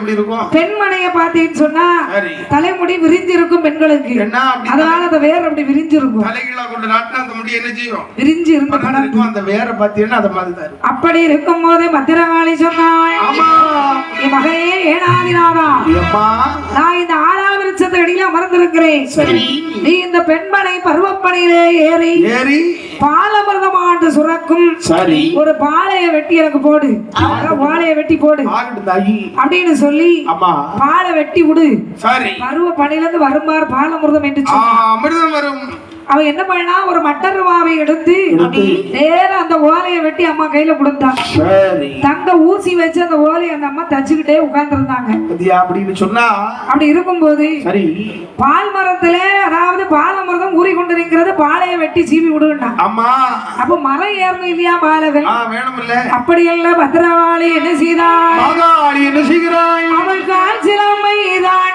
எப்படி இருக்கும்? பெண்மனைய பார்த்தீங்கன்னு சொன்னா தலைமுடி விரிஞ்சு இருக்கும் பெண்களுக்கு அதனால அந்த வேர் அப்படி விரிஞ்சு இருக்கும் தலைகீழா கொண்டு நாட்டினா அந்த முடி என்ன செய்யும்? விரிஞ்சு இருந்த படம். இருக்கும் அந்த வேற பாத்தீங்கன்னா அது மாதிரி தான் அப்படி இருக்கும் போதே பத்திரகாளி சொன்னாள் ஆமா. என் மகனே ஏனாதிநாதா அம்மா நான் இந்த ஆலா விருட்சத்து அடியில அமர்ந்திருக்கிறேன். நீ இந்த பெண்மனை பருவப்பனையிலே ஏறி ஏறி பாலமிருதமாண்டு சுரக்கும் சரி. ஒரு பாலைய வெட்டி எனக்கு போடு. வாழைய வெட்டி போடு. அப்படின்னு சொல்லி பாலை வெட்டி விடு. சரி. பருவ பணியில இருந்து வருமாறு பாலமிருதம் என்று அமிர்தம் வரும். அவன் என்ன பண்ணா? ஒரு மட்டர் ரவாவை எடுத்து. நேரா அந்த ஓலையை வெட்டி அம்மா கையில கொடுத்தான் தங்க ஊசி வச்சு அந்த ஓலையை அந்த அம்மா தச்சுக்கிட்டே உட்கார்ந்துருந்தாங்க. அப்படின்னு சொன்னா? அப்படி இருக்கும்போது சரி. பால் மரத்துல அதாவது பாலமிருதம் ஊறி கொண்டிருக்கிறது பாலையை வெட்டி சீவி விடுன்னா. அம்மா. அப்ப மரம் ஏறணும் இல்லையா பாலகன் வேணும் இல்ல பத்திரவாளி என்ன மகாளி என்ன செய்கிறாய்? அவள் கால் சிலம்பை தான்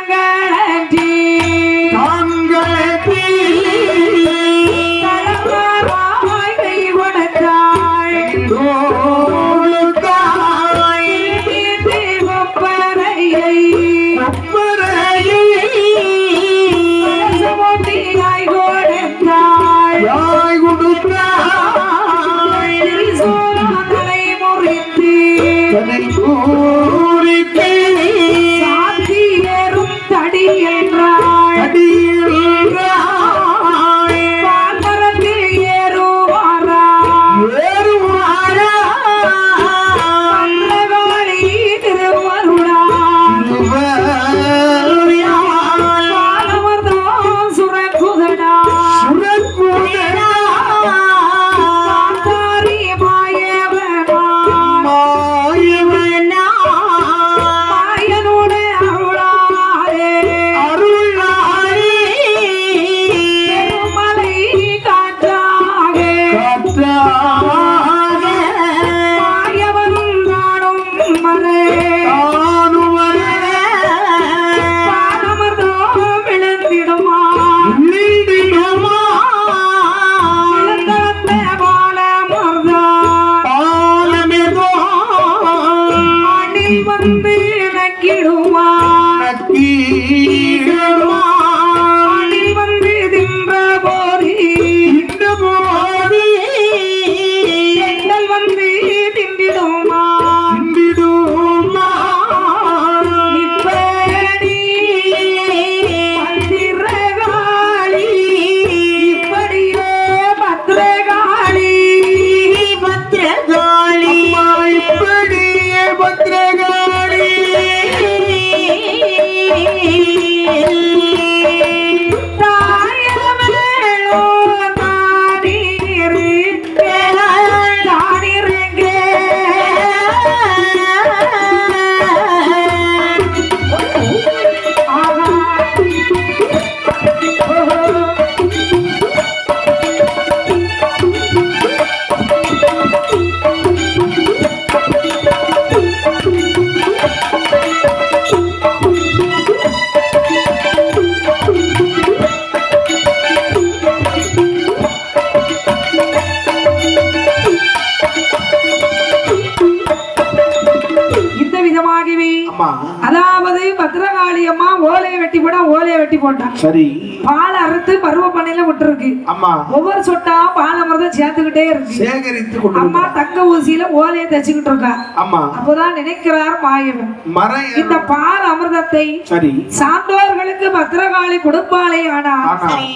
ஓலையை வெட்டி போட ஓலையை வெட்டி போட்டான். சரி. பால் அறுத்து பருவ பண்ணையில விட்டுருக்கு. அம்மா. ஒவ்வொரு சொட்டா பால் அமிர்தம் சேர்த்துக்கிட்டே இருக்கு. சேகரித்து கொண்டு அம்மா. தங்க ஊசியில ஓலையை தச்சுக்கிட்டு இருக்கா. அம்மா. அப்போதான் நினைக்கிறார் மாயவன். மரம். இந்த பால் அமிர்தத்தை சரி. சான்றோர்களுக்கு பத்திரகாளி கொடுப்பாளே ஆனா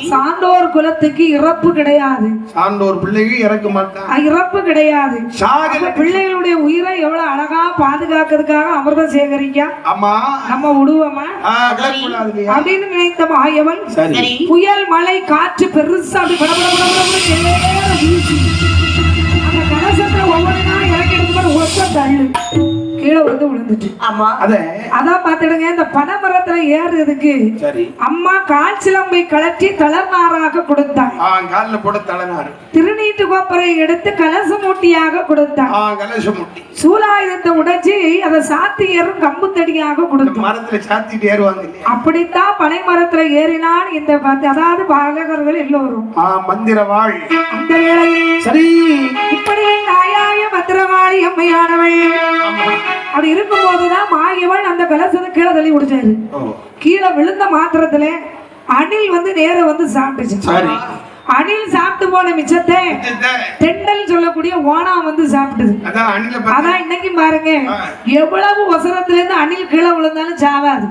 சான்றோர் குலத்துக்கு இறப்பு கிடையாது. சான்றோர் பிள்ளைகள் இறக்க மாட்டான். இறப்பு கிடையாது. பிள்ளைகளுடைய உயிரை எவ்வளவு அழகா பாதுகாக்கிறதுக்காக அமிர்தம் சேகரிக்க? அம்மா. நம்ம விடுவோமா? அப்படின்னு நினைத்த மாயவன் சரி. புயல் மழை காற்று பெருசா. அந்த கலசத்தை ஒவ்வொன்றா இறக்கி எடுத்து ஒத்த தள்ளு. கீழே வந்து விழுந்துட்டு. ஆமா. அத அதான் பாத்துடுங்க இந்த பனைமரத்துல ஏறுறதுக்கு அம்மா கால் சிலம்பை கலற்றி தளர்நாராக கால்ல போட தலைனாரு திருநீட்டு கோப்பரை எடுத்து கலச மூட்டியாக கலச முட்டி. சூலாயுதத்தை உடைச்சு அதை சாத்தி ஏறும் கம்பு தடியாக கொடுத்தாள் மரத்துல சாத்திட்டு ஏறுவாங்க அப்படித்தான் பனை மரத்துல ஏறினான் இந்த அதாவது பாலகர்கள் எல்லோரும். ஆ மந்திர வாழ். அந்த வேளையில் சரி. இப்படி தாயாய பத்திரகாளி அம்மையானவள். அப்படி இருக்கும்போதுதான் மாயவன் அந்த கலசத்தை கீழே தள்ளி விடுச்சாரு ஓ கீழே விழுந்த மாத்திரத்துல அணில் வந்து நேர வந்து சாப்பிட்டுச்சு. அணில் சாப்பிட்டு போன மிச்சத்தை. தெண்டல் சொல்லக்கூடிய ஓனா வந்து சாப்பிட்டுது. அதான் இன்னைக்கு பாருங்க எவ்வளவு ஒசரத்துல இருந்து அணில் கீழே விழுந்தாலும் சாவாது.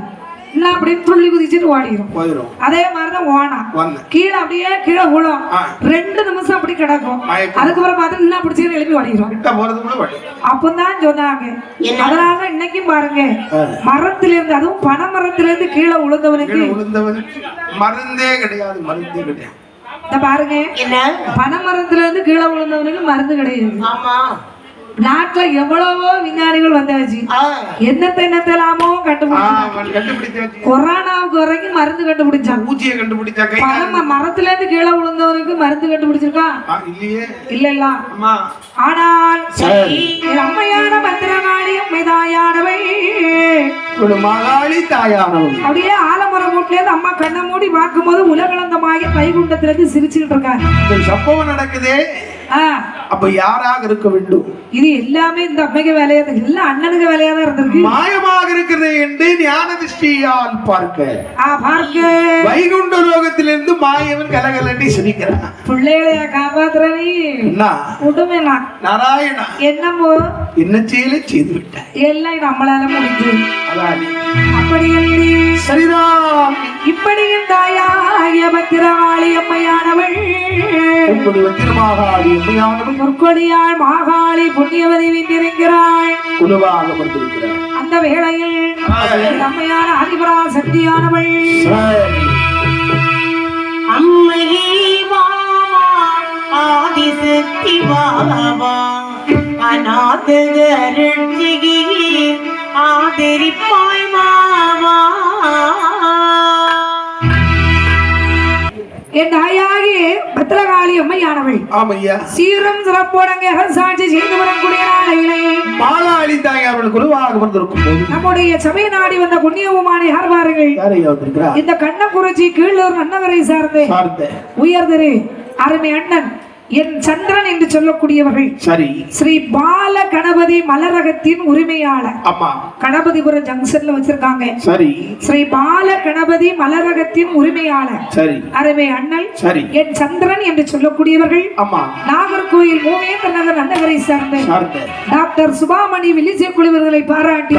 இல்லை அப்படின்னு துள்ளி குதிச்சுட்டு ஓடிடும் போயிடும் அதே மாதிரிதான் ஓனா கீழே அப்படியே கீழே விழும். ரெண்டு நிமிஷம் அப்படி கிடக்கும். அதுக்கப்புறம் பார்த்தா என்ன பிடிச்சிட்டு எழுப்பி ஓடிடும் அப்பதான் சொன்னாங்க. அதனால இன்னைக்கும் பாருங்க. மரத்துல இருந்து அதுவும் பனை மரத்துல இருந்து கீழே விழுந்தவனுக்கு மருந்தே கிடையாது மருந்தே கிடையாது. பாருங்க. என்ன? பனை மரத்துல இருந்து கீழே விழுந்தவனுக்கு மருந்து கிடையாது. ஆமா. நாட்டுல எவ்வளவோ விஞ்ஞானிகள் வந்தாச்சு. என்னத்தை என்னத்தெல்லாமோ கண்டுபிடிச்சாங்க. கொரோனாவுக்கு வரைக்கும் மருந்து கண்டுபிடிச்சாங்க பூச்சியை கண்டுபிடிச்சா கை பனை மரத்துல இருந்து கீழே விழுந்தவனுக்கு மருந்து கண்டுபிடிச்சிருக்கா? இல்லையே. இல்ல அம்மா. ஆனால் அம்மையான பத்திரகாளி அம்மைதாயானவை ஒரு மகாளி அப்படியே ஆலமரம் வீட்டுல இருந்து அம்மா கண்ணை மூடி பார்க்கும்போது உலகளந்தமாக வைகுண்டத்துல இருந்து சிரிச்சுக்கிட்டு இருக்காங்க. சம்பவம் நடக்குதே. அப்ப யாராக இருக்க வேண்டும்? இது எல்லாமே இந்த அம்மைக்கு வேலையா எல்லாம் அண்ணனுக்கு வேலையா தான் இருந்திருக்கு. மாயமாக இருக்கிறது என்று ஞான திருஷ்டியால் பார்க்க. பார்க்க. வைகுண்ட லோகத்திலிருந்து மாயவன் கலகலட்டி சிரிக்கிறான். பிள்ளைகளைய காப்பாத்துறவி என்ன உடுமைனா நாராயணா. என்னமோ? என்ன செயலை செய்து விட்டாய். எல்லாம் நம்மளால முடிஞ்சு அதான். அப்படி இல்லை சரிதான். இப்படியும் தாயாகிய பத்திரகாளி அம்மையானவள். ஆடி உண்மையானவன் பொற்கொடியாள் மாகாளி புண்ணியவதி வீட்டிருக்கிறாள். குழுவாக வந்திருக்கிறார் அந்த வேளையில் அம்மையான அதிபரா சக்தியானவள். அம்மையே ஆதிசக்தி அநாதகரட்சிகி ஆதரிப்பாய் என் தாயாகி பத்திரகாளி அம்மையானவள். ஆமையா. சீரும் சிறப்போடங்க அரசாட்சி செய்து வரக்கூடிய நாளையிலே மாலாளி தாயார் குழுவாக வந்திருக்கும் போது நம்முடைய சபை நாடி வந்த புண்ணியவுமான யார் பாருங்கள் இந்த கண்ணக்குறிச்சி கீழூர் அன்னவரை சார்ந்து சார்ந்த. உயர்திரு அருமை அண்ணன் என் சந்திரன் என்று சொல்லக்கூடியவர்கள். சரி. ஸ்ரீ பால கணபதி மலரகத்தின் உரிமையாளர். ஆமா கணபதிபுரம் ஜங்ஷன்ல வச்சிருக்காங்க. சரி. ஸ்ரீ பால கணபதி மலரகத்தின் உரிமையாளர். சரி. அருமை அண்ணன் சரி. என் சந்திரன் என்று சொல்லக்கூடியவர்கள். ஆமா நாகர்கோயில் மூவேந்திர நகர் அன்னகரை சார்ந்த டாக்டர் சுபாமணி வில்லிசை குழுவினர்களை பாராட்டி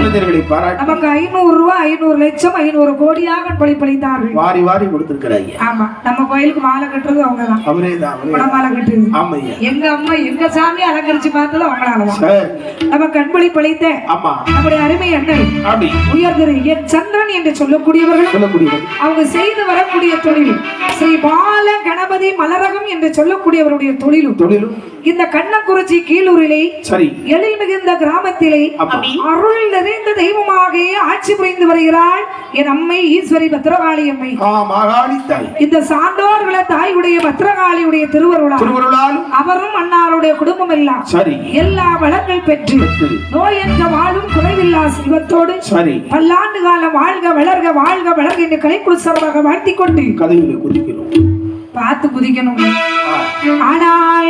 நமக்கு ஐநூறு ரூபாய் ஐநூறு லட்சம் ஐநூறு கோடியாக பழிப்பளித்தார்கள் வாரி வாரி கொடுத்திருக்கிறாங்க ஆமா. நம்ம கோயிலுக்கு மாலை கட்டுறது அவங்கதான். அவரே தான் அவரே. பண மாலை ஆமையா எங்க அம்மா எங்க சாமி அலங்கரிச்சு பார்த்தது அவங்களாலதான் சரி நம்ம கண்பளி பழித்த நம்முடைய அருமை அண்ணன் உயர்திரு என் சந்திரன் என்று சொல்லக்கூடியவர்கள் சொல்லக்கூடியவர். அவங்க செய்து வரக்கூடிய தொழில் ஸ்ரீ பால கணபதி மலரகம் என்று சொல்லக்கூடியவருடைய தொழிலும் தொழிலும். இந்த கண்ணக்குறிச்சி கீழூரிலே சரி. எழில் மிகுந்த கிராமத்திலே அருள் நிறைந்த தெய்வமாக ஆட்சி புரிந்து வருகிறாள் என் அம்மை ஈஸ்வரி பத்திரகாளி அம்மை. இந்த சான்றோர்களை தாயுடைய பத்திரகாளியுடைய திருவருளா. திருவருளாலும் அவரும் அன்னாருடைய குடும்பம் எல்லாம் சரி எல்லா வளங்கள் பெற்று பெற்று. நோயற்ற வாழும் குறைவில்லா செல்வத்தோடு சரி பல்லாண்டு காலம் வாழ்க வளர்க வாழ்க வளர்க என்று கலைக்குழு சார்பாக வாழ்த்திக் கொண்டு கதைகளை குதிக்கிறோம் பார்த்து குதிக்கணும். ஆனால்